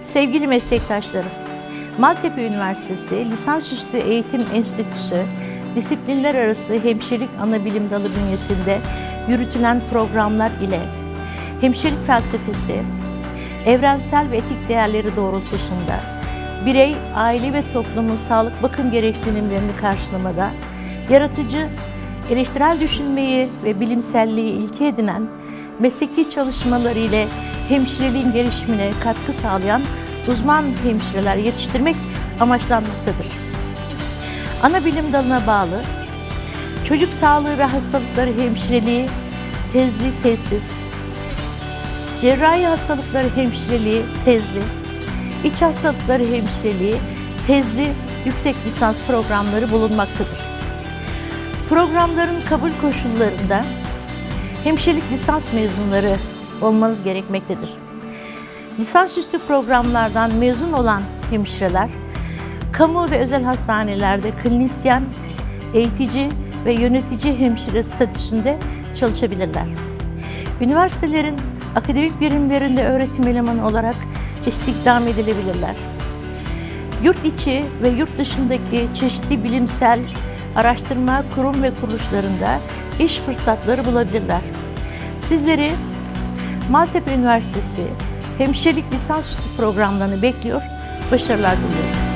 Sevgili meslektaşlarım, Maltepe Üniversitesi Lisansüstü Eğitim Enstitüsü disiplinler arası hemşirelik anabilim dalı bünyesinde yürütülen programlar ile hemşirelik felsefesi, evrensel ve etik değerleri doğrultusunda birey, aile ve toplumun sağlık bakım gereksinimlerini karşılamada yaratıcı, eleştirel düşünmeyi ve bilimselliği ilke edinen mesleki çalışmaları ile hemşireliğin gelişimine katkı sağlayan uzman hemşireler yetiştirmek amaçlanmaktadır. Ana bilim dalına bağlı çocuk sağlığı ve hastalıkları hemşireliği, tezli tesis, cerrahi hastalıkları hemşireliği, tezli, iç hastalıkları hemşireliği, tezli yüksek lisans programları bulunmaktadır. Programların kabul koşullarında hemşirelik lisans mezunları olmanız gerekmektedir. Lisansüstü programlardan mezun olan hemşireler, kamu ve özel hastanelerde klinisyen, eğitici ve yönetici hemşire statüsünde çalışabilirler. Üniversitelerin akademik birimlerinde öğretim elemanı olarak istihdam edilebilirler. Yurt içi ve yurt dışındaki çeşitli bilimsel araştırma kurum ve kuruluşlarında iş fırsatları bulabilirler. Sizleri Maltepe Üniversitesi Hemşirelik Lisansüstü programlarını bekliyor, başarılar diliyorum.